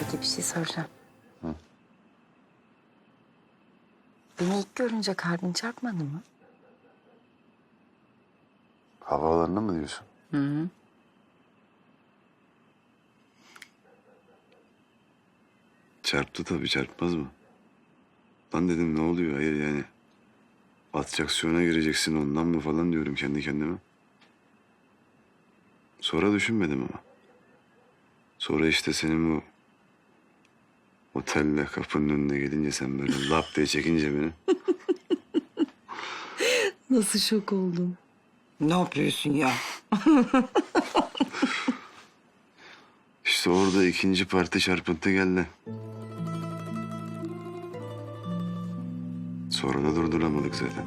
Peki bir şey soracağım. Beni ilk görünce kalbin çarpmadı mı? Havaalanına mı diyorsun? Hı hı. Çarptı tabii çarpmaz mı? Lan dedim ne oluyor hayır yani. Atraksiyona gireceksin ondan mı falan diyorum kendi kendime. Sonra düşünmedim ama. Sonra işte senin bu otelle kapının önüne gelince sen böyle lap diye çekince beni. Nasıl şok oldum. Ne yapıyorsun ya? İşte orada ikinci parti çarpıntı geldi. Sonra da durduramadık zaten.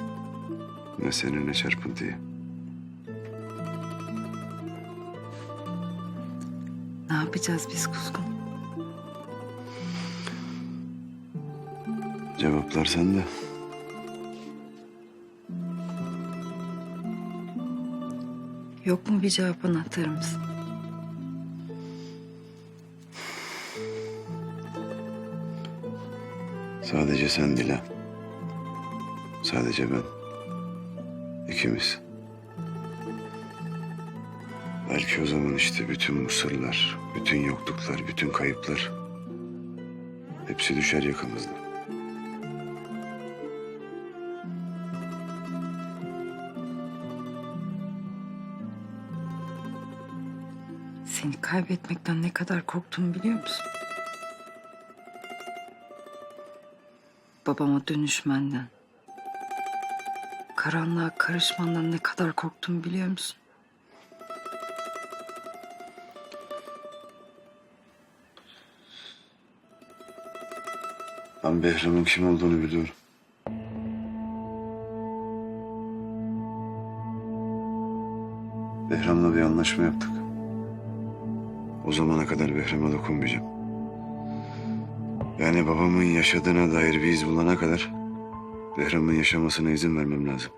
Ne seni ne çarpıntıyı. Ne yapacağız biz kuzgun? Cevaplar sende. Yok mu bir cevap anahtarımız? Sadece sen Dila. Sadece ben. İkimiz. Belki o zaman işte bütün bu sırlar, bütün yokluklar, bütün kayıplar hepsi düşer yakamızdan. Seni kaybetmekten ne kadar korktuğumu biliyor musun? Babama dönüşmenden, karanlığa karışmandan ne kadar korktuğumu biliyor musun? Ben Behram'ın kim olduğunu biliyorum. Behram'la bir anlaşma yaptık. O zamana kadar Behram'a dokunmayacağım. Yani babamın yaşadığına dair bir iz bulana kadar Behram'ın yaşamasına izin vermem lazım.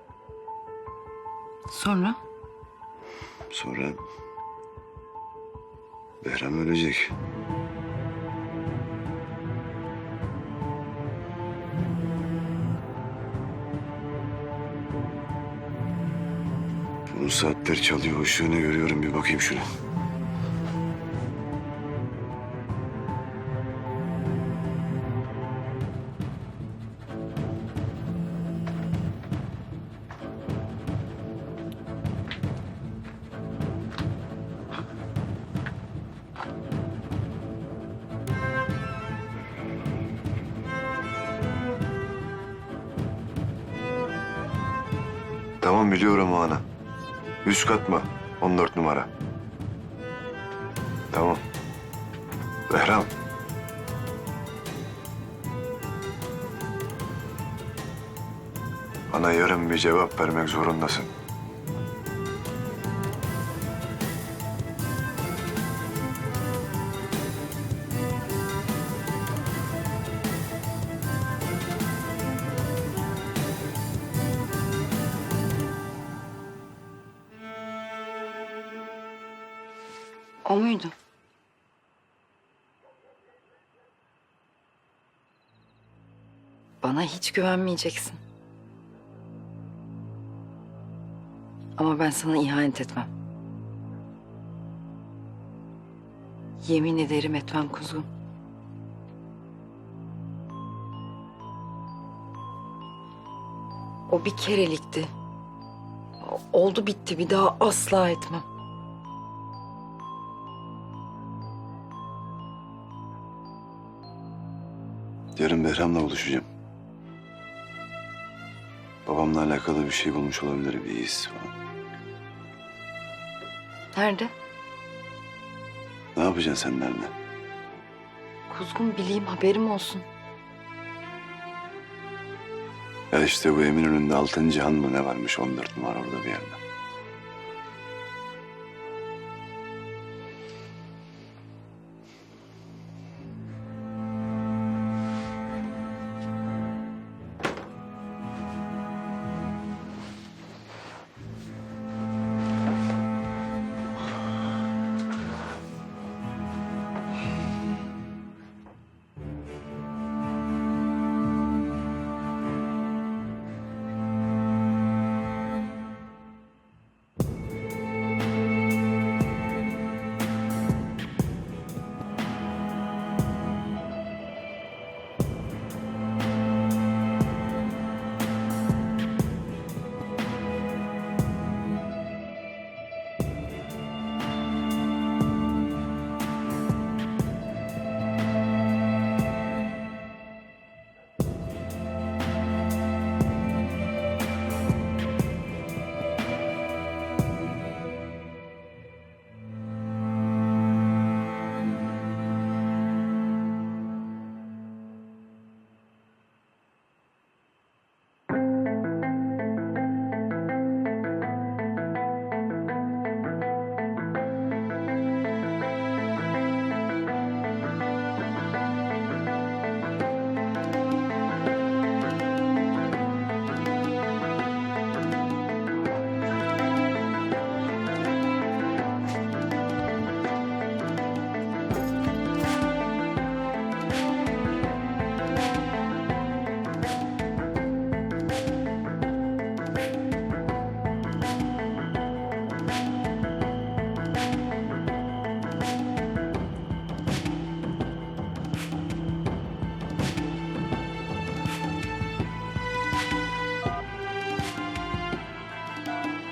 Sonra Sonra Behram ölecek. Bunun saatleri çalıyor. Işığını görüyorum. Bir bakayım şuna. Tamam biliyorum o ana. Üst kat mı? 14 numara. Tamam. Behram. Bana yarın bir cevap vermek zorundasın. Bana hiç güvenmeyeceksin. Ama ben sana ihanet etmem. Yemin ederim etmem kuzum. O bir kerelikti. Oldu bitti bir daha asla etmem. Yarın Behram'la buluşacağım. Babamla alakalı bir şey bulmuş olabilir, bir iz falan. Nerede? Ne yapacaksın sen nerede? Kuzgun bileyim haberim olsun. Ya işte bu Eminönü'nde altın cihan mı ne varmış 14 numara orada bir yerde.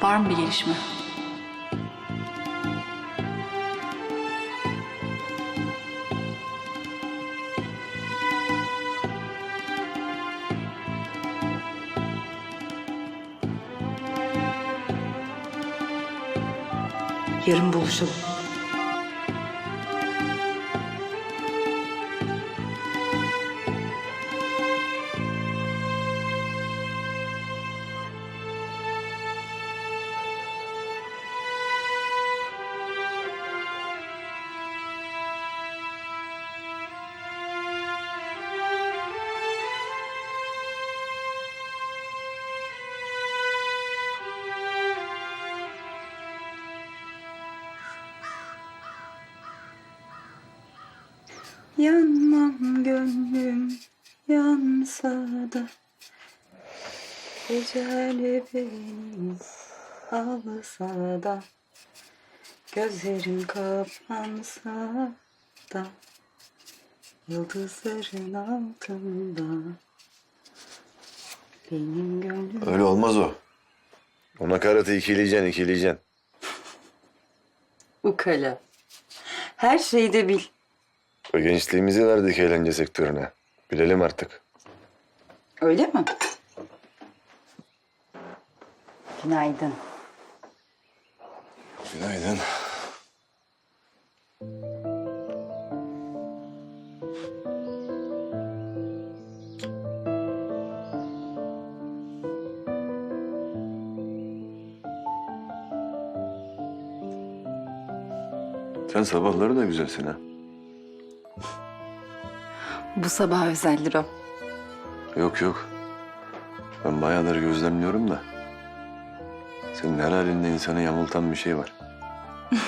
Var mı bir gelişme? Yarın buluşalım. Yanmam gönlüm yansa da Ecel beni alsa da Gözlerim kapansa da Yıldızların altında Benim gönlüm Öyle olmaz o. O nakaratı ikileyeceksin, ikileyeceksin. ukala. Her şeyi de bil. O gençliğimizi verdik eğlence sektörüne. Bilelim artık. Öyle mi? Günaydın. Günaydın. Sen sabahları da güzelsin ha. Bu sabah özeldir o. Yok yok. Ben bayağıdır gözlemliyorum da. Senin her halinde insanı yamultan bir şey var.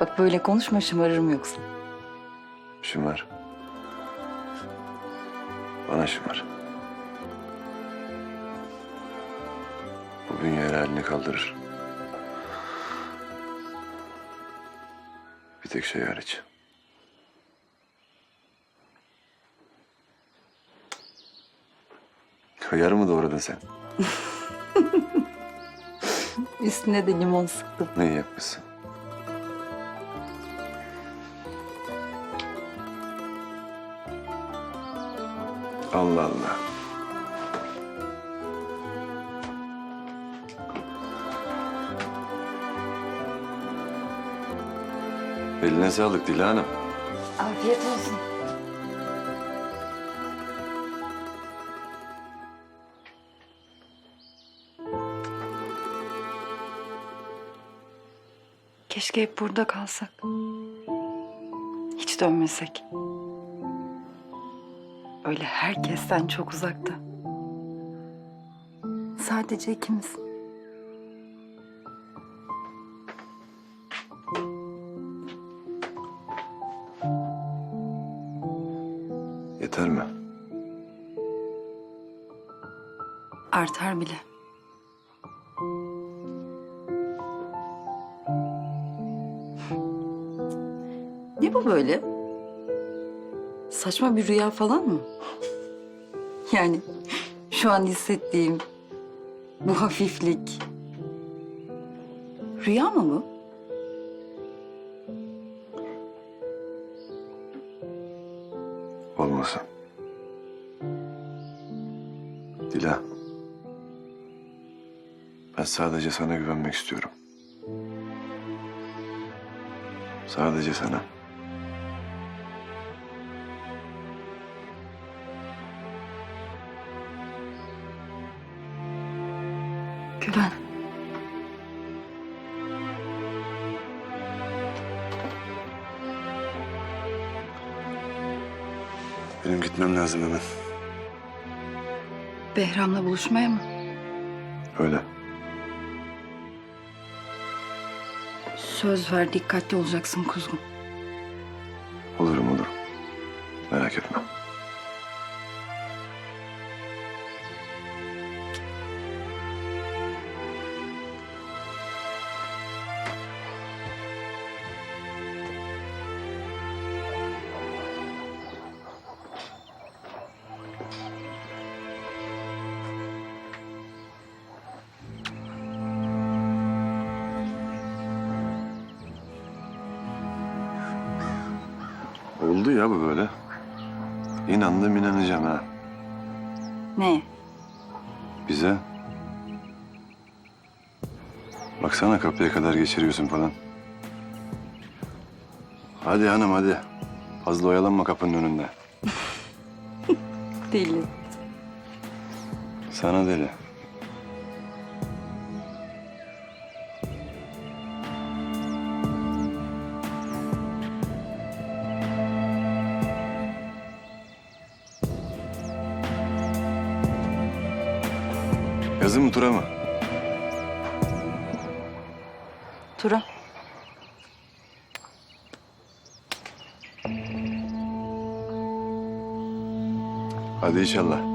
Bak böyle konuşma şımarırım yoksa. Şımar. Bana şımar. Bu bünye her halini kaldırır. Bir tek şey hariç. Hıyar mı doğradın sen? Üstüne de limon sıktım. Ne iyi yapmışsın? Allah Allah. Eline sağlık Dila Hanım. Afiyet olsun. Keşke hep burada kalsak. Hiç dönmesek. Öyle herkesten çok uzakta. Sadece ikimiz. Yeter mi? Artar bile. Bu böyle? Saçma bir rüya falan mı? Yani şu an hissettiğim bu hafiflik. Rüya mı bu? Olmasın. Dila. Ben sadece sana güvenmek istiyorum. Sadece sana. Güven. Benim gitmem lazım hemen. Behram'la buluşmaya mı? Öyle. Söz ver dikkatli olacaksın kuzum. Olurum olurum. Merak etme. Oldu ya bu böyle. İnandım inanacağım ha. Ne? Bize. Baksana kapıya kadar geçiriyorsun falan. Hadi hanım hadi. Fazla oyalanma kapının önünde. Deli. Sana deli. Hadi inşallah.